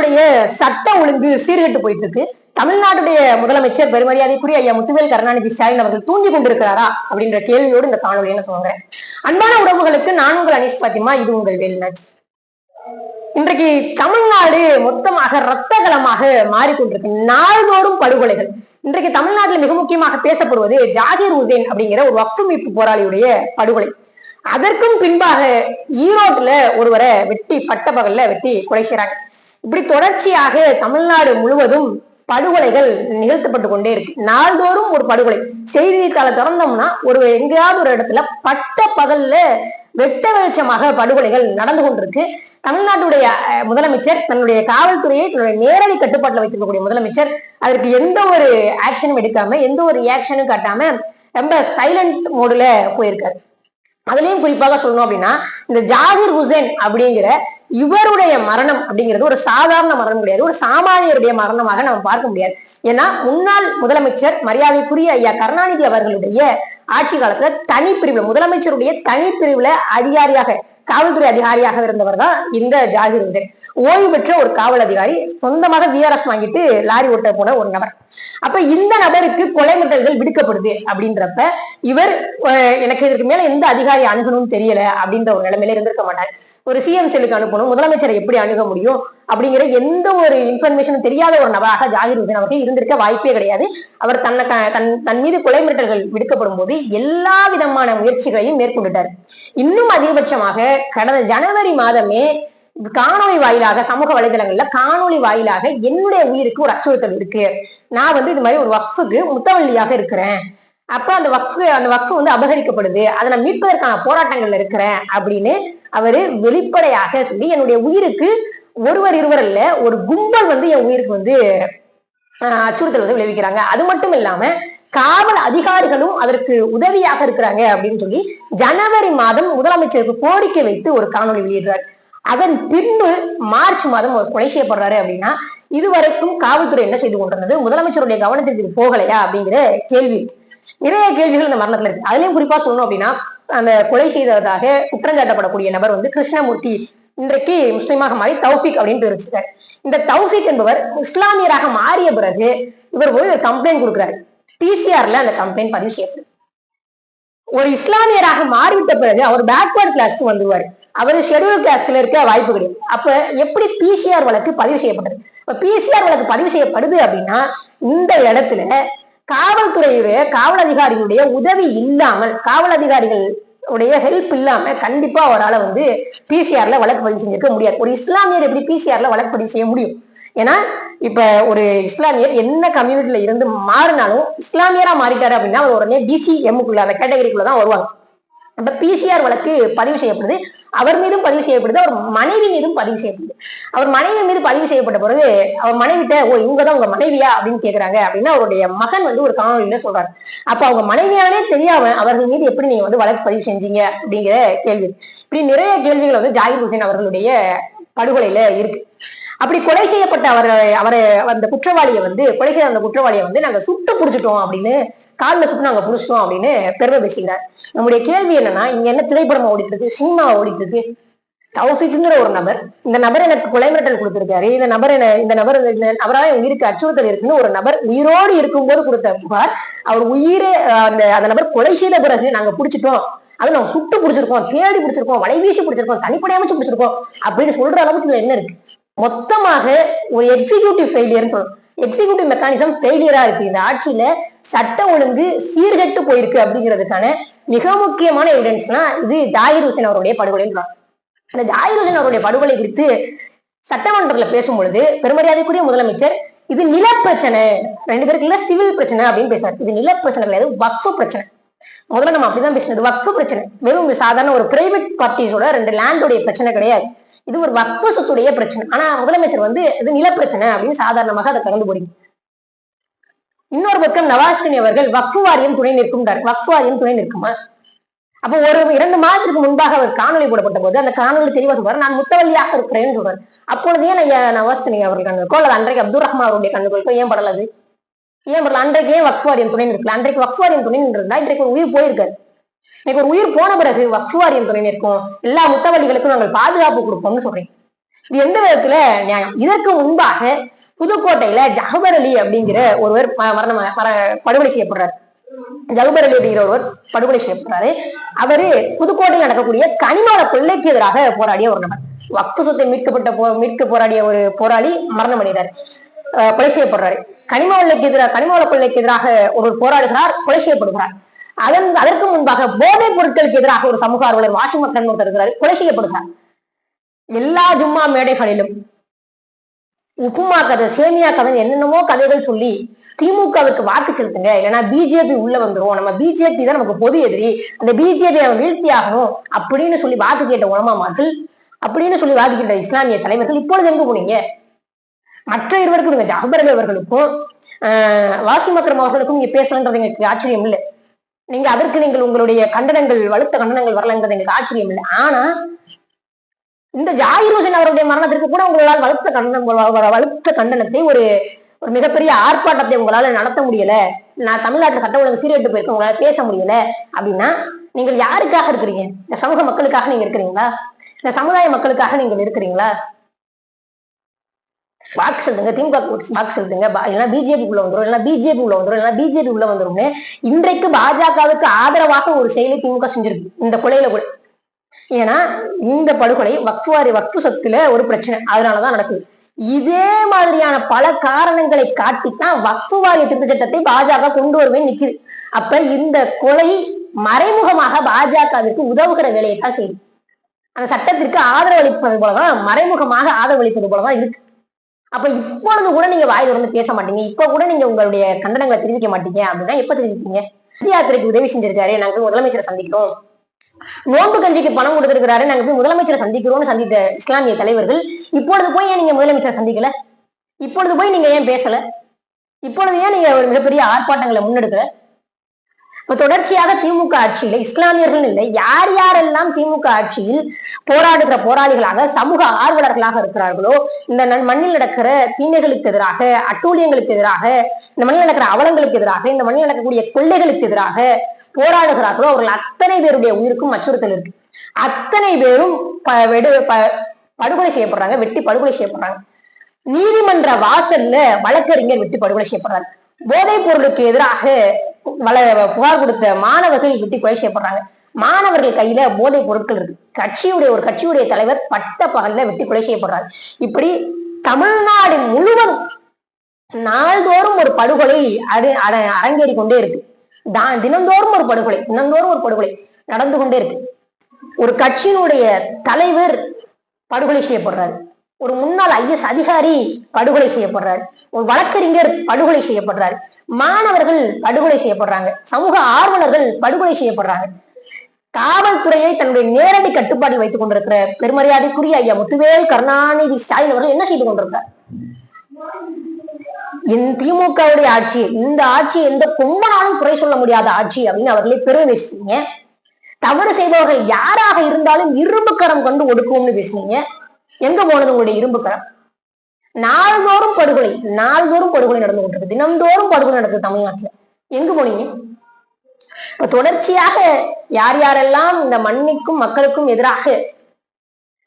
தமிழ்நாட்டுடைய சட்டம் ஒழுங்கு சீர்கெட்டு போயிட்டு இருக்கு தமிழ்நாட்டுடைய முதலமைச்சர் பெருமரியாதைக்குரிய ஐயா முத்துவேல் கருணாநிதி ஸ்டாலின் அவர்கள் தூங்கி கொண்டிருக்கிறாரா அப்படின்ற கேள்வியோடு இந்த காணொலியை நான் துவங்குறேன். அன்பான உறவுகளுக்கு நான் உங்கள் அனீஸ் பாத்திமா இது உங்கள் வேலுநாச்சு இன்றைக்கு தமிழ்நாடு மொத்தமாக ரத்தகலமாக மாறிக்கொண்டிருக்கு. நாள்தோறும் படுகொலைகள். இன்றைக்கு தமிழ்நாட்டில் மிக முக்கியமாக பேசப்படுவது ஜாகிர் உதேன் அப்படிங்கிற ஒரு வக்ஃபு மீட்பு போராளியுடைய படுகொலை. அதற்கும் பின்பாக ஈரோட்டுல ஒருவரை வெட்டி பட்ட பகல்ல வெட்டி கொலை செய்றாங்க இப்படி தொடர்ச்சியாக தமிழ்நாடு முழுவதும் படுகொலைகள் நிகழ்த்தப்பட்டு கொண்டே இருக்கு. நாள்தோறும் ஒரு படுகொலை. செய்தித்தாளை திறந்தோம்னா ஒரு எங்கேயாவது ஒரு இடத்துல பட்ட பகல்ல வெட்ட வெளிச்சமாக படுகொலைகள் நடந்து கொண்டிருக்கு. தமிழ்நாட்டுடைய முதலமைச்சர் தன்னுடைய காவல்துறையை தன்னுடைய நேரடி கட்டுப்பாட்டில் வைத்திருக்கக்கூடிய முதலமைச்சர் அதற்கு எந்த ஒரு ஆக்ஷனும் எடுக்காம எந்த ஒரு ரியாக்ஷனும் காட்டாம ரொம்ப சைலண்ட் மோடுல போயிருக்காரு. அதுலயும் குறிப்பாக சொல்லணும் அப்படின்னா இந்த ஜாகிர் ஹுசேன் அப்படிங்கிற இவருடைய மரணம் அப்படிங்கிறது ஒரு சாதாரண மரணம் கிடையாது. ஒரு சாமானியருடைய மரணமாக நம்ம பார்க்க முடியாது. ஏன்னா முன்னாள் முதலமைச்சர் மரியாதைக்குரிய ஐயா கருணாநிதி அவர்களுடைய ஆட்சி காலத்துல தனிப்பிரிவுல முதலமைச்சருடைய தனி பிரிவுல அதிகாரியாக காவல்துறை அதிகாரியாக இருந்தவர் தான் இந்த ஜாகிர் ஹுசேன் ஓய்வு பெற்ற ஒரு காவல் அதிகாரி சொந்தமாக விஆர்எஸ் வாங்கிட்டு லாரி ஓட்ட போன ஒரு நபர். அப்ப இந்த நபருக்கு கொலை மிரட்டல்கள் விடுக்கப்படுது அப்படின்றப்ப இவர் அஹ், எனக்கு இதற்கு மேல எந்த அதிகாரி அணுகணும்னு தெரியல அப்படின்ற ஒரு நிலைமையில இருந்திருக்க மாட்டார். ஒரு சிஎம் செல்லுக்கு அனுப்பணும். முதலமைச்சரை எப்படி அணுக முடியும்? அப்படிங்கிற எந்த ஒரு இன்ஃபர்மேஷனும் தெரியாத ஒரு நபராக ஜாகிர் ஹுசேன் அவர்கள் இருந்திருக்க வாய்ப்பே கிடையாது. அவர் தன்னை தன் தன் மீது கொலை மிரட்டல்கள் விடுக்கப்படும் போது எல்லா விதமான முயற்சிகளையும் மேற்கொண்டுட்டார். இன்னும் அதிகபட்சமாக கடந்த ஜனவரி மாதமே காணொளி வாயிலாக சமூக வலைதளங்கள்ல காணொளி வாயிலாக என்னுடைய உயிருக்கு ஒரு அச்சுறுத்தல் இருக்கு. நான் வந்து இது மாதிரி ஒரு வக்ஃபுக்கு முத்தவள்ளியாக இருக்கிறேன். அப்போ அந்த வக்கு அந்த வக்கு வந்து அபகரிக்கப்படுது. அதை நான் மீட்பதற்கான போராட்டங்கள்ல இருக்கிறேன் அப்படின்னு அவரு வெளிப்படையாக சொல்லி என்னுடைய உயிருக்கு ஒருவர் இருவர் இல்ல ஒரு கும்பல் வந்து என் உயிருக்கு வந்து ஆஹ், அச்சுறுத்தல் வந்து விளைவிக்கிறாங்க. அது மட்டும் இல்லாம காவல் அதிகாரிகளும் அதற்கு உதவியாக இருக்கிறாங்க அப்படின்னு சொல்லி ஜனவரி மாதம் முதலமைச்சருக்கு கோரிக்கை வைத்து ஒரு காணொலி வெளியிடுறார். அதன் பின்பு மார்ச் மாதம் அவர் கொலை செய்யப்படுறாரு அப்படின்னா இதுவரைக்கும் காவல்துறை என்ன செய்து கொண்டிருந்தது? முதலமைச்சருடைய கவனத்திற்கு போகலையா அப்படிங்கிற கேள்வி இருக்கு. நிறைய கேள்விகள் இந்த மரணத்துல இருக்கு. அதுலயும் குறிப்பா சொல்லணும் அப்படின்னா அந்த கொலை செய்ததாக குற்றஞ்சாட்டப்படக்கூடிய நபர் வந்து கிருஷ்ணமூர்த்தி. இன்றைக்கு முஸ்லீமாக மாறி தௌஃபிக் அப்படின்னு பேர் வச்சிருக்காரு இந்த தௌஃபிக் என்பவர் இஸ்லாமியராக மாறிய பிறகு இவர் போய் ஒரு கம்ப்ளைண்ட் கொடுக்குறாரு. பிசிஆர்ல அந்த கம்ப்ளைண்ட் பதிவு செய்யப்படுது ஒரு இஸ்லாமியராக மாறிவிட்ட பிறகு அவர் பேக்வர்ட் கிளாஸ்க்கு வந்துருவாரு. அவர் ஷெடியூல் கிளாஸ்ல இருக்க வாய்ப்பு கிடையாது. அப்ப எப்படி பிசிஆர் வழக்கு பதிவு செய்யப்படுது இப்ப பிசிஆர் வழக்கு பதிவு செய்யப்படுது அப்படின்னா இந்த இடத்துல காவல்துறையுடைய காவல் அதிகாரிகளுடைய உதவி இல்லாமல் காவல் அதிகாரிகள் உடைய ஹெல்ப் இல்லாம கண்டிப்பா அவரால் வந்து பிசிஆர்ல வழக்கு பதிவு செஞ்சிருக்க முடியாது. ஒரு இஸ்லாமியர் எப்படி பிசிஆர்ல வழக்கு பதிவு செய்ய முடியும்? ஏன்னா இப்ப ஒரு இஸ்லாமியர் என்ன கம்யூனிட்டியில இருந்து மாறினாலும் இஸ்லாமியரா மாறிட்டாரு அப்படின்னா அவர் உடனே பிசி எம்முக்குள்ள அந்த கேட்டகரிக்குள்ள தான் வருவாங்க. அந்த பிசிஆர் வழக்கு பதிவு செய்யப்படுது. அவர் மீதும் பதிவு செய்யப்படுது அவர் மனைவி மீதும் பதிவு செய்யப்படுது. அவர் மனைவி மீது பதிவு செய்யப்பட்ட பிறகு அவர் மனைவிட்ட ஓ இவங்க தான் உங்க மனைவியா? அப்படின்னு கேக்குறாங்க. அப்படின்னு அவருடைய மகன் வந்து ஒரு காணொலியில சொல்றாரு. அப்ப அவங்க மனைவியானே தெரியாம அவர்கள் மீது எப்படி நீங்க வந்து வழக்கு பதிவு செஞ்சீங்க? அப்படிங்கிற கேள்வி இப்படி நிறைய கேள்விகள் வந்து ஜாகிர் ஹுசேன் அவர்களுடைய படுகொலையில இருக்கு. அப்படி கொலை செய்யப்பட்ட அவரை அவரை அந்த குற்றவாளியை வந்து கொலை செய்த அந்த குற்றவாளியை வந்து நாங்க சுட்டு புடிச்சிட்டோம் அப்படின்னு காலில் சுட்டு நாங்க புடிச்சிட்டோம் அப்படின்னு பெருமை பேசிக்கிறார். நம்முடைய கேள்வி என்னன்னா இங்க என்ன திரைப்படம் ஓடிட்டு இருக்கு சினிமா ஓடிட்டு இருக்கு? தௌஃபிக்குங்கிற ஒரு நபர் இந்த நபர் எனக்கு கொலை மிரட்டல் கொடுத்திருக்காரு. இந்த நபர் என்ன இந்த நபர் இந்த நபரால என் உயிருக்கு அச்சுறுத்தல் இருக்குன்னு ஒரு நபர் உயிரோடு இருக்கும்போது கொடுத்த புகார். அவர் உயிரை அந்த அந்த நபர் கொலை செய்த பிறகு நாங்க புடிச்சிட்டோம். அது நம்ம சுட்டு பிடிச்சிருக்கோம் தேடி பிடிச்சிருக்கோம் வலை வீசி பிடிச்சிருக்கோம் தனிப்படை அமைச்சு பிடிச்சிருக்கோம் அப்படின்னு சொல்ற அளவுக்கு இதுல என்ன இருக்கு? மொத்தமாக ஒரு எக்ஸிகியூட்டிவ் ஃபெயிலியர்னு சொல்லணும் எக்ஸிகியூட்டிவ் மெக்கானிசம் ஃபெயிலியரா இருக்கு. இந்த ஆட்சியில சட்ட ஒழுங்கு சீர்கெட்டு போயிருக்கு அப்படிங்கிறதுக்கான மிக முக்கியமான எவிடன்ஸ்னா இது ஜாகிர் ஹுசேன் அவருடைய படுகொலைன்னு அந்த ஜாகிர் ஹுசேன் அவருடைய படுகொலை குறித்து சட்டமன்றத்துல பேசும் பொழுது பெருமரியாதைக்குரிய முதலமைச்சர் இது நில பிரச்சனை ரெண்டு பேருக்கு இல்ல சிவில் பிரச்சனை அப்படின்னு பேசுறாரு. இது நில பிரச்சனை கிடையாது வக்ஃபு பிரச்சனை. முதல்ல நம்ம அப்படிதான் பேசினது வக்ஃபு பிரச்சனை. வெறும் சாதாரண ஒரு பிரைவேட் பார்ட்டிஸோட ரெண்டு லேண்டோடைய பிரச்சனை கிடையாது. இது ஒரு வக்ஃபு சொத்துடைய பிரச்சனை. ஆனா முதலமைச்சர் வந்து இது நிலப்பிரச்சனை அப்படின்னு சாதாரணமாக அதை கடந்து போறீங்க. இன்னொரு பக்கம் நவாஸ்கனி அவர்கள் வக்ஃபு வாரியம் துணை நிற்கும்ன்றார். வக்ஃபு வாரியம் துணை நிற்குமா? அப்போ ஒரு இரண்டு மாதத்திற்கு முன்பாக அவர் காணொலி போடப்பட்ட போது அந்த காணொலி தெளிவா சொல்றாரு நான் முத்தவல்லியாக இருக்கிறேன் சொல்றாரு. அப்பொழுது ஏன் நவாஸ்கனி அவர்கள் கண்ணுக்கோ அல்லது அன்றைக்கு அப்துல் ரஹ்மான் அவருடைய கண்ணுக்கோ ஏன் படலது ஏன் படல? அன்றைக்கு ஏன் வக்ஃபு வாரியம் துணை நிற்கல. அன்றைக்கு வக்ஃபு வாரியம் துணை நின்றிருந்தா இன்றைக்கு ஒரு உயிர் போயிருக்காரு. இன்னைக்கு ஒரு உயிர் போன பிறகு வக்ஃபு வாரியம் நிற்கும் எல்லா முத்தவள்ளிகளுக்கும் நாங்கள் பாதுகாப்பு கொடுப்போம்னு சொல்றீங்க. இது எந்த விதத்துல நியாயம்? இதற்கு முன்பாக புதுக்கோட்டையில ஜஹபர் அலி அப்படிங்கிற ஒருவர் மரணம் படுகொலை செய்யப்படுறாரு. ஜகுபர் அலி அப்படிங்கிற ஒருவர் படுகொலை செய்யப்படுறாரு. அவரு புதுக்கோட்டையில் நடக்கக்கூடிய கனிமவள கொள்ளைக்கு எதிராக போராடிய ஒரு நபர். வக்ஃபு சொத்தை மீட்கப்பட்ட போ மீட்க போராடிய ஒரு போராளி மரணம் அடைகிறார் கொலை செய்யப்படுறாரு. கனிம எதிராக கனிமவள கொள்ளைக்கு எதிராக ஒருவர் போராடுகிறார் கொலை செய்யப்படுகிறார். அதன் அதற்கு முன்பாக போதைப் பொருட்களுக்கு எதிராக ஒரு சமூக ஆர்வலர் வாஷிங் மக்கள் ஒருத்தர் இருக்கிறார் கொலை செய்யப்படுகிறார். எல்லா ஜும்மா மேடைகளிலும் உப்புமா கதை சேமியா கதை என்னென்னமோ கதைகள் சொல்லி திமுகவுக்கு வாக்கு செலுத்துங்க. இல்லைன்னா பிஜேபி உள்ள வந்துரும் நம்ம பிஜேபி தான் நமக்கு பொது எதிரி. அந்த பிஜேபி நம்ம வீழ்த்தி ஆகணும் அப்படின்னு சொல்லி வாக்கு கேட்ட உலமாமாக்கள் அப்படின்னு சொல்லி வாக்கு கேட்ட இஸ்லாமிய தலைவர்கள் இப்பொழுது எங்க போனீங்க? மற்ற இருவருக்கும் நீங்க ஜஹபர் அவர்களுக்கும் ஆஹ் வாசிம் அவர்களுக்கும் நீங்க பேசலன்றது எங்களுக்கு ஆச்சரியம் இல்லை. நீங்க அதற்கு நீங்கள் உங்களுடைய கண்டனங்கள் வலுத்த கண்டனங்கள் வரலங்கிறது எங்களுக்கு ஆச்சரியம் இல்லை. ஆனா இந்த ஜாகிர் ஹுசேன் அவருடைய மரணத்திற்கு கூட உங்களால் வலுத்த கண்டனம் வலுத்த கண்டனத்தை ஒரு ஒரு மிகப்பெரிய ஆர்ப்பாட்டத்தை உங்களால நடத்த முடியல. நான் தமிழ்நாட்டில் சட்ட ஒழுங்கு சீரட்டு போயிருக்கேன் உங்களால பேச முடியல. அப்படின்னா நீங்கள் யாருக்காக இருக்கிறீங்க? இந்த சமூக மக்களுக்காக நீங்க இருக்கிறீங்களா? இந்த சமுதாய மக்களுக்காக நீங்கள் இருக்கிறீங்களா? வாக்கு செலுத்துங்க திமுக க்கு வாக்கு செலுத்துங்க இல்லைன்னா பிஜேபி உள்ள வந்துடும் இல்லைன்னா பிஜேபி உள்ள வந்துடும் இல்லைன்னா பிஜேபி உள்ள வந்துரும்னு இன்றைக்கு பாஜகவுக்கு ஆதரவாக ஒரு செயலை திமுக செஞ்சிருக்கு. இந்த கொலையில கூட. ஏன்னா இந்த படுகொலை வக்ஃபுவாரி வக்ஃபு சொத்துல ஒரு பிரச்சனை. அதனாலதான் நடக்குது. இதே மாதிரியான பல காரணங்களை காட்டித்தான் வக்ஃபு வாரிய திருத்த சட்டத்தை பாஜக கொண்டு வருவேன் நிக்குது. அப்ப இந்த கொலை மறைமுகமாக பாஜகவிற்கு உதவுகிற வேலையை தான் செய்யுது. அந்த சட்டத்திற்கு ஆதரவளிப்பது போலதான் மறைமுகமாக ஆதரவளிப்பது போலதான் இருக்கு. அப்ப இப்பொழுது கூட நீங்க வாயில இருந்து பேச மாட்டீங்க. இப்ப கூட நீங்க உங்களுடைய கண்டனங்களை தெரிவிக்க மாட்டீங்க அப்படின்னா எப்ப தெரிவிப்பீங்க? ஹஜ் யாத்திரைக்கு உதவி செஞ்சிருக்காரு நாங்க போய் முதலமைச்சரை சந்திக்கிறோம். நோன்பு கஞ்சிக்கு பணம் கொடுத்திருக்கிறாரு நாங்க போய் முதலமைச்சரை சந்திக்கிறோம்னு சந்தித்த இஸ்லாமிய தலைவர்கள் இப்பொழுது போய் ஏன் நீங்க முதலமைச்சரை சந்திக்கல? இப்பொழுது போய் நீங்க ஏன் பேசல? இப்பொழுது ஏன் நீங்க ஒரு மிகப்பெரிய ஆர்ப்பாட்டங்களை முன்னெடுக்கல? இப்ப தொடர்ச்சியாக திமுக ஆட்சியில இஸ்லாமியர்கள் இல்லை யார் யாரெல்லாம் திமுக ஆட்சியில் போராடுகிற போராளிகளாக சமூக ஆர்வலர்களாக இருக்கிறார்களோ இந்த மண்ணில் நடக்கிற தீமைகளுக்கு எதிராக அட்டூழியங்களுக்கு எதிராக இந்த மண்ணில் நடக்கிற அவலங்களுக்கு எதிராக இந்த மண்ணில் நடக்கக்கூடிய கொள்ளைகளுக்கு எதிராக போராடுகிறார்களோ அவர்கள் அத்தனை பேருடைய உயிருக்கும் அச்சுறுத்தல் இருக்கு. அத்தனை பேரும் ப- வெடு- ப- படுகொலை செய்யப்படுறாங்க வெட்டி படுகொலை செய்யப்படுறாங்க. நீதிமன்ற வாசல்ல வழக்கறிஞர் வெட்டி படுகொலை செய்யப்படுறாங்க போதைப் பொருளுக்கு எதிராக வள புகார் கொடுத்த மாணவர்கள் வெட்டி கொலை செய்யப்படுறாங்க. மாணவர்கள் கையில போதைப் பொருட்கள் இருக்கு. கட்சியுடைய ஒரு கட்சியுடைய தலைவர் பட்ட பகல்ல வெட்டி கொலை செய்யப்படுறாரு. இப்படி தமிழ்நாடு முழுவதும் நாள்தோறும் ஒரு படுகொலை அடு அட- அரங்கேறி கொண்டே இருக்கு. தான் தினந்தோறும் ஒரு படுகொலை தினந்தோறும் ஒரு படுகொலை நடந்து கொண்டே இருக்கு. ஒரு கட்சியினுடைய தலைவர் படுகொலை செய்யப்படுறாரு. ஒரு முன்னாள் ஐஎஸ் அதிகாரி படுகொலை செய்யப்படுறாரு. ஒரு வழக்கறிஞர் படுகொலை செய்யப்படுறாரு. மாணவர்கள் படுகொலை செய்யப்படுறாங்க. சமூக ஆர்வலர்கள் படுகொலை செய்யப்படுறாங்க. காவல்துறையை தன்னுடைய நேரடி கட்டுப்பாட்டில் வைத்துக் கொண்டிருக்கிற பெருமரியாதைக்குரிய ஐயா முத்துவேல் கருணாநிதி ஸ்டாலின் அவர்கள் என்ன செய்து கொண்டிருக்கிறார் என் திமுகவுடைய ஆட்சி இந்த ஆட்சி எந்த கும்பனாலும் குறை சொல்ல முடியாத ஆட்சி அப்படின்னு அவர்களே பெருமை பேசினீங்க. தவறு செய்பவர்கள் யாராக இருந்தாலும் இரும்புக்கரம் கொண்டு ஒடுக்கும்னு பேசுனீங்க. எங்க போனது உங்களுடைய இரும்புக்கரம்? நாள்தோறும் படுகொலை நாள்தோறும் படுகொலை நடந்து கொண்டிருக்கு. தினந்தோறும் படுகொலை நடக்குது தமிழ்நாட்டுல. எங்க போனீங்க? இப்ப தொடர்ச்சியாக யார் யாரெல்லாம் இந்த மண்ணிற்கும் மக்களுக்கும் எதிராக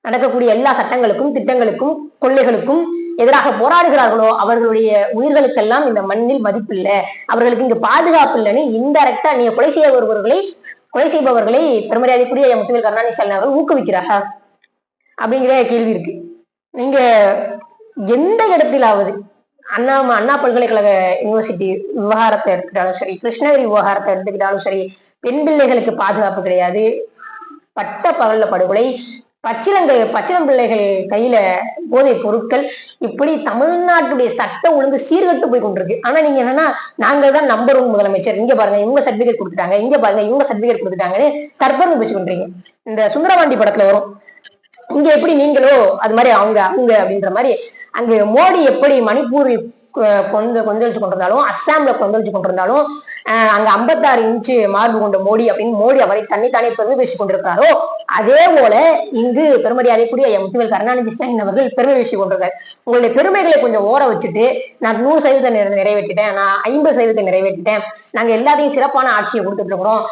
நடக்கக்கூடிய எல்லா சட்டங்களுக்கும் திட்டங்களுக்கும் கொள்ளைகளுக்கும் எதிராக போராடுகிறார்களோ அவர்களுடைய உயிர்களுக்கெல்லாம் இந்த மண்ணில் மதிப்பில்லை. அவர்களுக்கு இங்கு பாதுகாப்பு இல்லைன்னு இன்டெரக்டா நீங்க கொலை செய்ய வருபவர்களை கொலை செய்பவர்களை பெருமரியாதைக்குரிய ஐயா முத்துவேல் கருணாநிதி ஸ்டாலின் அவர்கள் ஊக்குவிக்கிறாரா? அப்படிங்கிற கேள்வி இருக்கு. நீங்க எந்த இடத்திலாவது அண்ணா அண்ணா பல்கலைக்கழக யூனிவர்சிட்டி விவகாரத்தை எடுத்துக்கிட்டாலும் சரி கிருஷ்ணகிரி விவகாரத்தை எடுத்துக்கிட்டாலும் சரி பெண் பிள்ளைகளுக்கு பாதுகாப்பு கிடையாது. பட்ட பகல்ல படுகொலை பச்சிலங்கை பச்சிலம் பிள்ளைகள் கையில போதைப் பொருட்கள் இப்படி தமிழ்நாட்டுடைய சட்ட ஒழுங்கு சீர்கட்டு போய் கொண்டிருக்கு. ஆனா நீங்க என்னன்னா நாங்க தான் நம்பர் ஒன் முதலமைச்சர். இங்க பாருங்க இவங்க சர்டிபிகேட் கொடுத்துட்டாங்க இங்க பாருங்க இவங்க சர்டிபிகேட் கொடுத்துட்டாங்கன்னு கற்பனை பேசி பண்றீங்க இந்த சுந்தரவாண்டி படத்துல வரும். இங்க எப்படி நீங்களோ அது மாதிரி அவங்க அவங்க அப்படின்ற மாதிரி அங்கு மோடி எப்படி மணிப்பூரில் கொ- கொந்தளித்து கொண்டிருந்தாலும் அஸ்ஸாம்ல கொந்தளித்து கொண்டிருந்தாலும் அங்க ஐம்பத்தாறு இன்ச்சு மார்பு கொண்ட மோடி அப்படின்னு மோடி அவரை தன்னைத்தானே பெருமை பேசிக் கொண்டிருக்கிறாரோ அதே போல இங்கு பெருமடி அடையக்கூடிய என் முத்துவேல் கருணாநிதி ஸ்டாலின் அவர்கள் பெருமை பேசிக் கொண்டிருக்காரு. உங்களுடைய பெருமைகளை கொஞ்சம் ஓர வச்சுட்டு நான் நூறு சதவீதம் நிறைவேற்றிட்டேன் நான் ஐம்பது சதவீதம் நிறைவேற்றிட்டேன் நாங்க எல்லாத்தையும் சிறப்பான ஆட்சியை கொடுத்துட்டு இருக்கிறோம்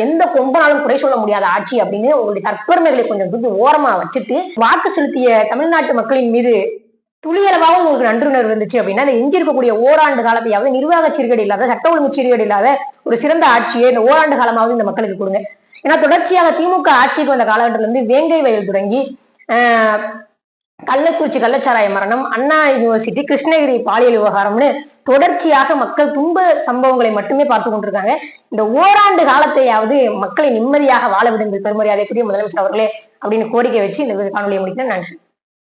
எந்த கொம்பனாலும் குறை சொல்ல முடியாத ஆட்சி அப்படின்னு உங்களுடைய தற்பெருமைகளை கொஞ்சம் தூக்கி ஓரமா வச்சுட்டு வாக்கு செலுத்திய தமிழ்நாட்டு மக்களின் மீது துளியளவாகவும் உங்களுக்கு நன்றுணர்வு இருந்துச்சு அப்படின்னா இந்த இருக்கக்கூடிய ஓராண்டு காலத்தையாவது நிர்வாக சீர்கேடு இல்லாத சட்ட ஒழுங்கு சீர்கேடு இல்லாத ஒரு சிறந்த ஆட்சியை இந்த ஓராண்டு காலமாவது இந்த மக்களுக்கு கொடுங்க. ஏன்னா தொடர்ச்சியாக திமுக ஆட்சிக்கு வந்த காலகட்டத்துல இருந்து வேங்கை வயல் தொடங்கி ஆஹ், கள்ளக்குறிச்சி கள்ளச்சாராய மரணம் அண்ணா யூனிவர்சிட்டி கிருஷ்ணகிரி பாலியல் விவகாரம்னு தொடர்ச்சியாக மக்கள் துன்ப சம்பவங்களை மட்டுமே பார்த்து கொண்டிருக்காங்க. இந்த ஓராண்டு காலத்தையாவது மக்களை நிம்மதியாக வாழ விடுங்கள் பெருமரியாதைக்குரிய முதலமைச்சர் அவர்களே அப்படின்னு கோரிக்கை வச்சு இந்த காணொலியை முடிக்கிறேன். நன்றி.